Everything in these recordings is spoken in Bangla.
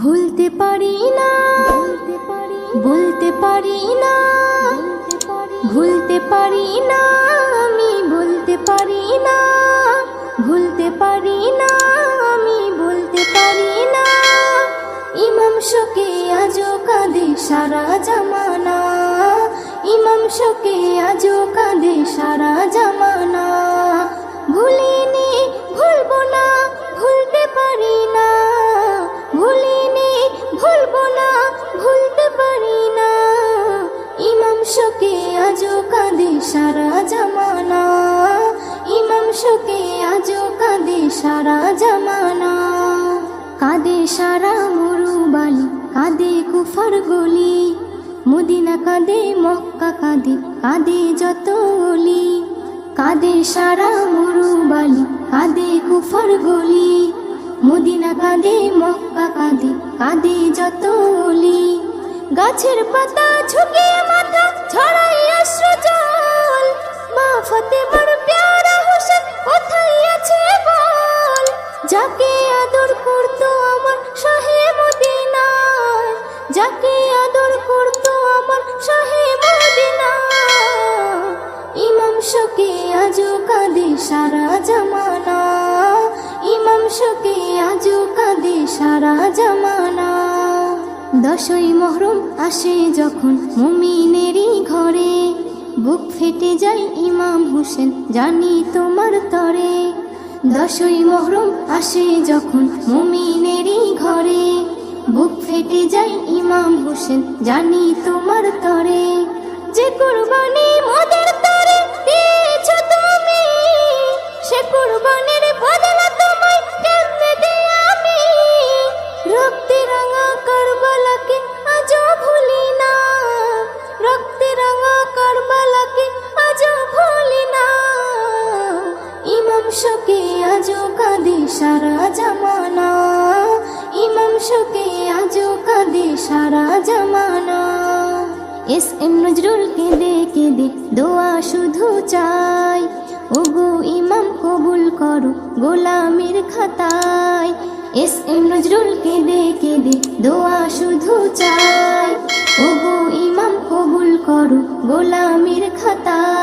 ভুলতে পারি না, বলতে পারি না, ভুলতে পারি না, আমি বলতে পারি না, ভুলতে পারি না, আমি বলতে পারি না। ইমাম শোকে আজও কাঁদে সারা জামানা, ইমাম শোকে আজও সারা জামানা। ইমাম শোকে আজও কাঁদে সারা জামানা। কাঁদে সারা মরুবালি কাঁদে কুফার গলি। মদিনা কাঁদে, মক্কা কাঁদে কাঁদে যত অলি। কাঁদে সারা মরুবালি কাঁদে কুফার গলি। মদিনা কাঁদে, মক্কা কাঁদে কাঁদে যত অলি। গাছের পাতা ঝুঁকে যাকে আদর করতো আমার মদিনা যাকে আদর করতো আমার মদিনা ইমাম শোকে আজও কাঁদে সারা জামানা, ইমাম শোকে আজও কাঁদে সারা জামানা। দশই মহরম আসে যখন মুমিনেরই ঘরে, বুক ফেটে যায় ইমাম হোসেন, জানি তোমার তরে। দশই মহরম আসে যখন মুমিনেরই ঘরে। বুক ফেটে যায় ইমাম হোসেন, জানি তোমার তরে। যে কুরবানি মোদের তরে তুমি, সে কুরবানির ইমাম শোকে আজও কাঁদে সারা জামানা। ইমাম শোকে আজও কাঁদে সারা জামানা। এস এম নজরুল কেঁদে কেঁদে দোয়া শুধু চাই। ওগো ইমাম কবুল করো গোলামের খাতায়। এস এম নজরুল কেঁদে কেঁদে দোয়া শুধু চাই। ওগো ইমাম কবুল করো গোলামের খাতায়।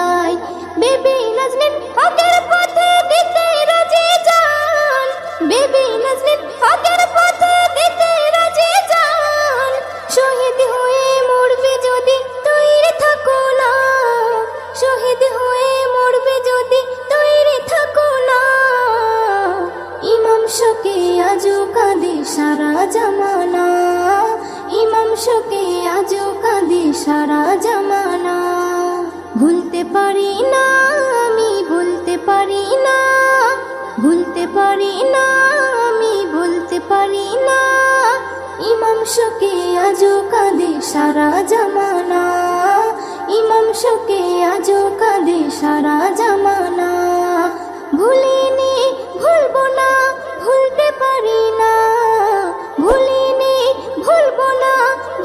শহীদ হয়ে মরবে যদি তৈরি থাকো না। ইমাম শোকে আজও কাঁদে সারা জামানা। ইমাম শোকে আজও কাঁদে সারা জামানা। ভুলতে পারি না, আমি বলতে পারি না। ভুলতে পারি না, আমি বলতে পারি না। ইমাম শোকে আজও কাঁদে সারা জামানা। ইমাম শোকে আজও কাঁদে সারা জামানা। ভুলিনি, ভুলবো না, ভুলতে পারি না। ভুলিনি, ভুলবো না,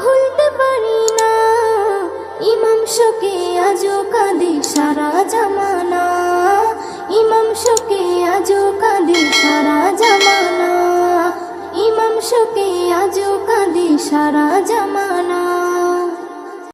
ভুলতে পারি না। ইমাম শোকে আজও কাঁদে সারা জামানা। ইমাম শোকে আজও কাঁদে সারা জামানা। ইমাম শোকে আজও কাঁদে সারা